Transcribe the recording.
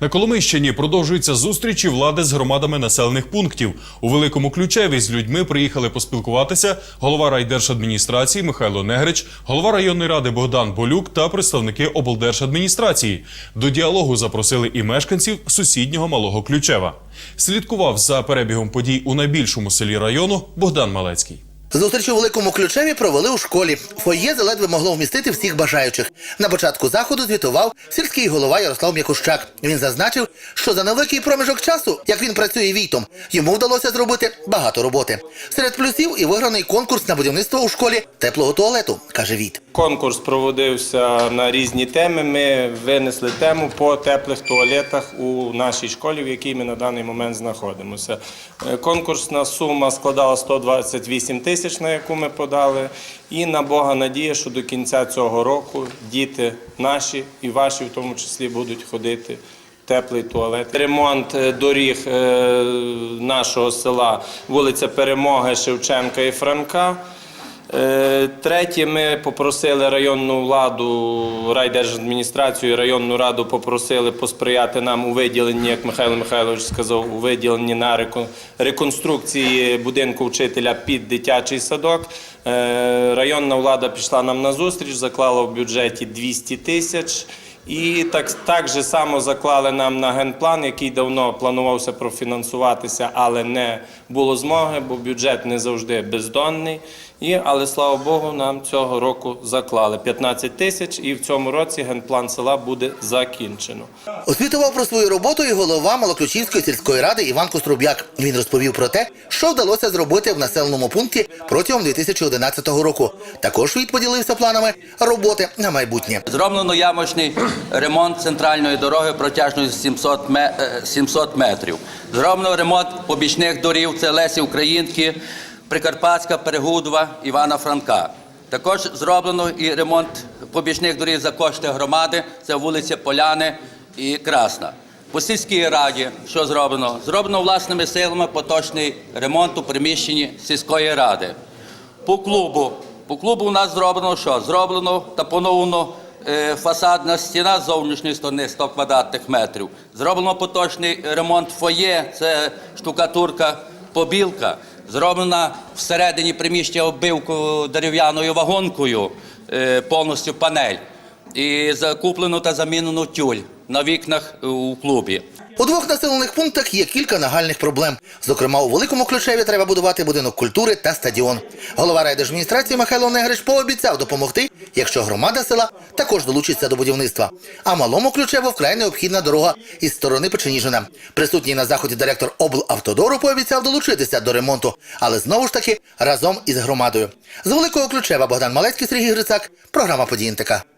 На Коломийщині продовжуються зустрічі влади з громадами населених пунктів. У Великому Ключеві з людьми приїхали поспілкуватися голова райдержадміністрації Михайло Негрич, голова районної ради Богдан Болюк та представники облдержадміністрації. До діалогу запросили і мешканців сусіднього малого Ключева. Слідкував за перебігом подій у найбільшому селі району Богдан Малецький. Зустріч у великому ключеві провели у школі. Фоє заледве могло вмістити всіх бажаючих. На початку заходу звітував сільський голова Ярослав М'якущак. Він зазначив, що за невеликий проміжок часу, як він працює війтом, йому вдалося зробити багато роботи. Серед плюсів і виграний конкурс на будівництво у школі теплого туалету, каже Віт. Конкурс проводився на різні теми. Ми винесли тему по теплих туалетах у нашій школі, в якій ми на даний момент знаходимося. Е, Конкурсна сума складала 128 тисяч, на яку ми подали. І на Бога надія, що до кінця цього року діти наші і ваші, в тому числі, будуть ходити. Теплий туалет. Ремонт е, доріг е, нашого села, вулиця Перемоги, Шевченка і Франка. Е, Третє, ми попросили районну владу, райдержадміністрацію, районну раду попросили посприяти нам у виділенні, як Михайло Михайлович сказав, у виділенні на реко- реконструкції будинку вчителя під дитячий садок. Е, Районна влада пішла нам на зустріч, заклала в бюджеті 200 тисяч. І так, так же само заклали нам на генплан, який давно планувався профінансуватися, але не було змоги, бо бюджет не завжди бездонний. І, але слава Богу, нам цього року заклали 15 тисяч, і в цьому році генплан села буде закінчено. Освітував про свою роботу і голова Малоключівської сільської ради Іван Коструб'як. Він розповів про те, що вдалося зробити в населеному пункті протягом 2011 року. Також Віт поділився планами роботи на майбутнє. Зроблено ямочний ремонт центральної дороги протяжністю 700, ме- е, 700 метрів. Зроблено ремонт побічних дорів, це Лесі Українки, Прикарпатська, Перегудова, Івана Франка. Також зроблено і ремонт побічних доріг за кошти громади, це вулиця Поляни і Красна. По сільській раді, що зроблено? Зроблено власними силами поточний ремонт у приміщенні сільської ради. По клубу. По клубу у нас зроблено що? Зроблено та поновлено е, фасадна стіна з зовнішньої сторони 100 квадратних метрів. Зроблено поточний ремонт фоє, це штукатурка, побілка. Зроблена всередині приміщення оббивку дерев'яною вагонкою, е, повністю панель. І закуплено та замінено тюль на вікнах е, у клубі. У двох населених пунктах є кілька нагальних проблем. Зокрема, у великому ключеві треба будувати будинок культури та стадіон. Голова райдержадміністрації Михайло Негрич пообіцяв допомогти, якщо громада села також долучиться до будівництва. А малому ключево вкрай необхідна дорога із сторони Печеніжина. Присутній на заході директор облавтодору пообіцяв долучитися до ремонту, але знову ж таки разом із громадою. З великого ключева Богдан Малецький, Сергій Грицак, програма «Події НТК».